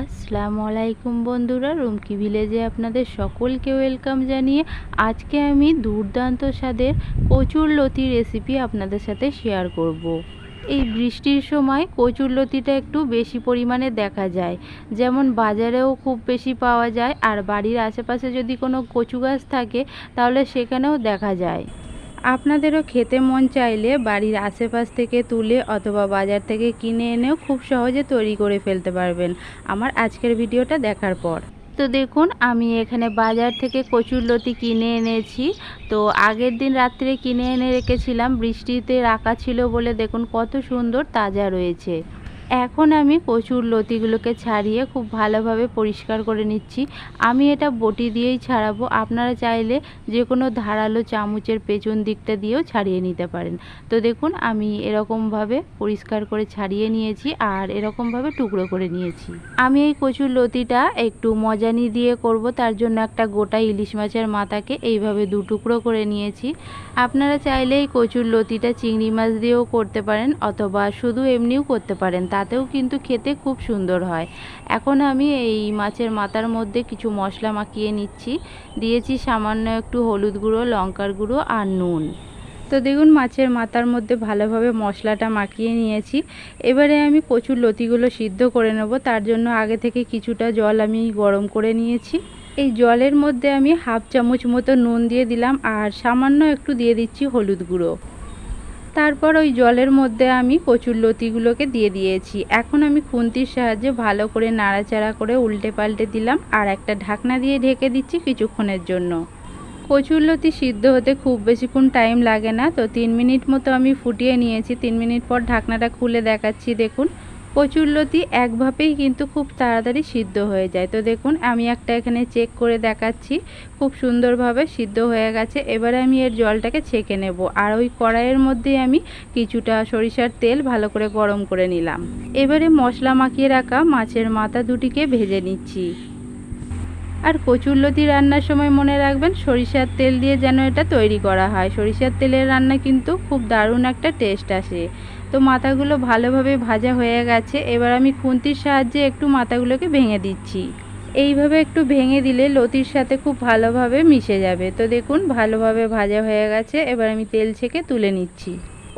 আসসালামু আলাইকুম বন্ধুরা, রুমকি ভিলেজে আপনাদের সকলকে ওয়েলকাম জানিয়ে আজকে আমি দুর্দান্ত স্বাদের কচুর লতি রেসিপি আপনাদের সাথে শেয়ার করব। এই বৃষ্টির সময় কচুর লতিটা একটু বেশি পরিমাণে দেখা যায় যেমন বাজারেও খুব বেশি পাওয়া যায়, আর বাড়ির আশেপাশে যদি কোনো কচু গাছ থাকে, তাহলে সেখানেও দেখা যায় আপনাদেরও খেতে মন চাইলে বাড়ির আশেপাশ থেকে তুলে অথবা বাজার থেকে কিনে এনেও খুব সহজে তৈরি করে ফেলতে পারবেন। আমার আজকের ভিডিওটা দেখার পর। তো দেখুন, আমি এখানে বাজার থেকে কচুর লতি কিনে এনেছি। তো আগের দিন রাত্রে কিনে এনে রেখেছিলাম। বৃষ্টিতে রাখা ছিল বলে দেখুন কত সুন্দর তাজা রয়েছে। এখন আমি কচুর লতিগুলোকে ছাড়িয়ে খুব ভালোভাবে পরিষ্কার করে নিচ্ছি। আমি এটা বটি দিয়েই ছাড়াবো। আপনারা চাইলে যে কোনো ধারালো চামচের পেছন দিকটা দিয়েও ছাড়িয়ে নিতে পারেন। তো দেখুন, আমি এরকমভাবে পরিষ্কার করে ছাড়িয়ে নিয়েছি আর এরকমভাবে টুকরো করে নিয়েছি। আমি এই কচুর লতিটা একটু মজানি দিয়ে করব, তার জন্য একটা গোটা ইলিশ মাছের মাথাকে এইভাবে দু টুকরো করে নিয়েছি। আপনারা চাইলে এই কচুর লতিটা চিংড়ি মাছ দিয়েও করতে পারেন অথবা শুধু এমনিও করতে পারেন। তাতেও কিন্তু খেতে খুব সুন্দর হয়। এখন আমি এই মাছের মাথার মধ্যে কিছু মশলা মাখিয়ে নিচ্ছি। দিয়েছি সামান্য একটু হলুদ গুঁড়ো, লঙ্কার গুঁড়ো আর নুন। তো দেখুন, মাছের মাথার মধ্যে ভালোভাবে মশলাটা মাখিয়ে নিয়েছি। এবারে আমি কচুর লতিগুলো সিদ্ধ করে নেব। তার জন্য আগে থেকে কিছুটা জল আমি গরম করে নিয়েছি। এই জলের মধ্যে আমি হাফ চামচ মতো নুন দিয়ে দিলাম আর সামান্য একটু দিয়ে দিচ্ছি হলুদ গুঁড়ো। তারপর ওই জলের মধ্যে আমি কচুর লতিগুলোকে দিয়ে দিয়েছি। এখন আমি খুন্তির সাহায্যে ভালো করে নাড়াচাড়া করে উল্টে পাল্টে দিলাম আর একটা ঢাকনা দিয়ে ঢেকে দিচ্ছি কিছুক্ষণের জন্য। কচুর লতি সিদ্ধ হতে খুব বেশিক্ষণ টাইম লাগে না, তো তিন মিনিট মতো আমি ফুটিয়ে নিয়েছি। তিন মিনিট পর ঢাকনাটা খুলে দেখাচ্ছি, দেখুন। কচুরলতি এক ভাবেই কিন্তু খুব তাড়াতাড়ি সিদ্ধ হয়ে যায়। তো দেখুন, আমি একটা এখানে চেক করে দেখাচ্ছি। খুব সুন্দরভাবে সিদ্ধ হয়ে গেছে। এবারে আমি এর জলটাকে ছেঁকে নেব। আর ওই কড়াইয়ের মধ্যেই আমি কিছুটা সরিষার তেল ভালো করে গরম করে নিলাম। এবারে মশলা মাখিয়ে রাখা মাছের মাথা দুটিকে ভেজে নিচ্ছি। আর কচুরলতি রান্নার সময় মনে রাখবেন, সরিষার তেল দিয়ে যেন এটা তৈরি করা হয়। সরিষার তেলের রান্না কিন্তু খুব দারুণ একটা টেস্ট আসে। তো মাথাগুলো ভালোভাবে ভাজা হয়ে গেছে। এবার আমি খুন্তির সাহায্যে একটু মাথাগুলোকে ভেঙে দিচ্ছি। এইভাবে একটু ভেঙে দিলে লতির সাথে খুব ভালোভাবে মিশে যাবে। তো দেখুন, ভালোভাবে ভাজা হয়ে গেছে। এবার আমি তেল ছেঁকে তুলে নিচ্ছি।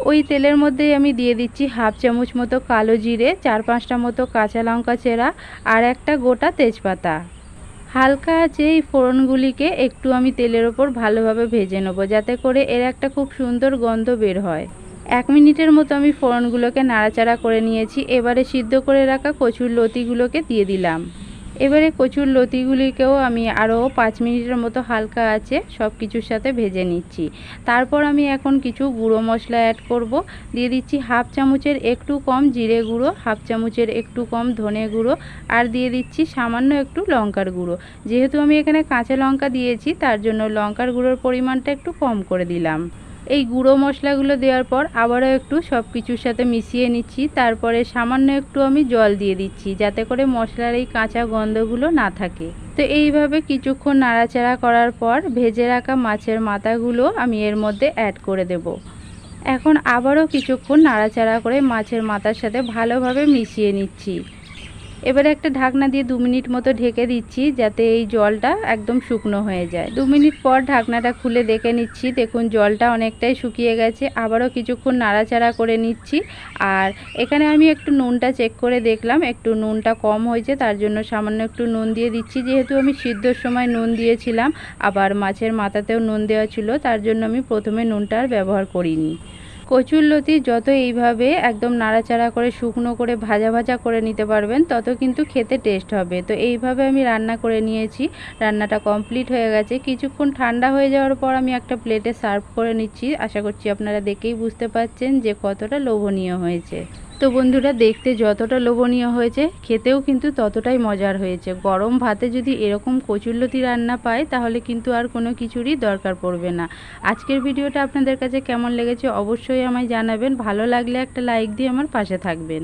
ওই তেলের মধ্যেই আমি দিয়ে দিচ্ছি হাফ চামচ মতো কালো জিরে, চার পাঁচটা মতো কাঁচা লঙ্কা চেরা আর একটা গোটা তেজপাতা। হালকা আছে এই ফোড়নগুলিকে একটু আমি তেলের ওপর ভালোভাবে ভেজে নেব, যাতে করে এর একটা খুব সুন্দর গন্ধ বের হয়। এক মিনিটের মতো আমি ফোড়নগুলোকে নাড়াচাড়া করে নিয়েছি, এবারে সিদ্ধ করে রাখা কচুর লতিগুলোকে দিয়ে দিলাম। এবারে কচুর লতিগুলিকেও আমি আরও পাঁচ মিনিটের মতো হালকা আছে সব কিছুর সাথে ভেজে নিচ্ছি। তারপর আমি এখন কিছু গুঁড়ো মশলা অ্যাড করব। দিয়ে দিচ্ছি হাফ চামচের একটু কম জিরে গুঁড়ো, হাফ চামচের একটু কম ধনে গুঁড়ো, আর দিয়ে দিচ্ছি সামান্য একটু লঙ্কার গুঁড়ো। যেহেতু আমি এখানে কাঁচা লঙ্কা দিয়েছি, তার জন্য লঙ্কার গুঁড়োর পরিমাণটা একটু কম করে দিলাম। এই গুঁড়ো মশলাগুলো দেওয়ার পর আবারও একটু সব কিছুর সাথে মিশিয়ে নিচ্ছি। তারপরে সামান্য একটু আমি জল দিয়ে দিচ্ছি যাতে করে মশলার এই কাঁচা গন্ধগুলো না থাকে। তো এইভাবে কিছুক্ষণ নাড়াচাড়া করার পর ভেজে রাখা মাছের মাথাগুলো আমি এর মধ্যে অ্যাড করে দেব। এখন আবারও কিছুক্ষণ নাড়াচাড়া করে মাছের মাথার সাথে ভালোভাবে মিশিয়ে নিচ্ছি। এবারে একটা ঢাকনা দিয়ে দু মিনিট মতো ঢেকে দিচ্ছি যাতে এই জলটা একদম শুকনো হয়ে যায়। দু মিনিট পর ঢাকনাটা খুলে দেখে নিচ্ছি, দেখুন জলটা অনেকটাই শুকিয়ে গেছে। আবারও কিছুক্ষণ নাড়াচাড়া করে নিচ্ছি আর এখানে আমি একটু নুনটা চেক করে দেখলাম, একটু নুনটা কম হয়েছে, তার জন্য সামান্য একটু নুন দিয়ে দিচ্ছি। যেহেতু আমি সিদ্ধর সময় নুন দিয়েছিলাম, আবার মাছের মাথাতেও নুন দেওয়া ছিল, তার জন্য আমি প্রথমে নুনটা আর ব্যবহার করিনি। কচুর লতি যত এইভাবে একদম নাড়াচাড়া করে, শুকনো করে, ভাজা ভাজা করে নিতে পারবেন, তত কিন্তু খেতে টেস্ট হবে। তো এইভাবে আমি রান্না করে নিয়েছি, রান্নাটা কমপ্লিট হয়ে গেছে। কিছুক্ষণ ঠান্ডা হয়ে যাওয়ার পর আমি একটা প্লেটে সার্ভ করে নিচ্ছি। আশা করছি আপনারা দেখেই বুঝতে পারছেন যে কতটা লোভনীয় হয়েছে। তো বন্ধুরা, দেখতে যতটা লোভনীয় হয়েছে, খেতেও কিন্তু ততটাই মজার হয়েছে। গরম ভাতে যদি এরকম কচুরলতি রান্না পায়, তাহলে কিন্তু আর কোনো কিছুরই দরকার পড়বে না। আজকের ভিডিওটা আপনাদের কাছে কেমন লেগেছে অবশ্যই আমায় জানাবেন। ভালো লাগলে একটা লাইক দিয়ে আমার পাশে থাকবেন।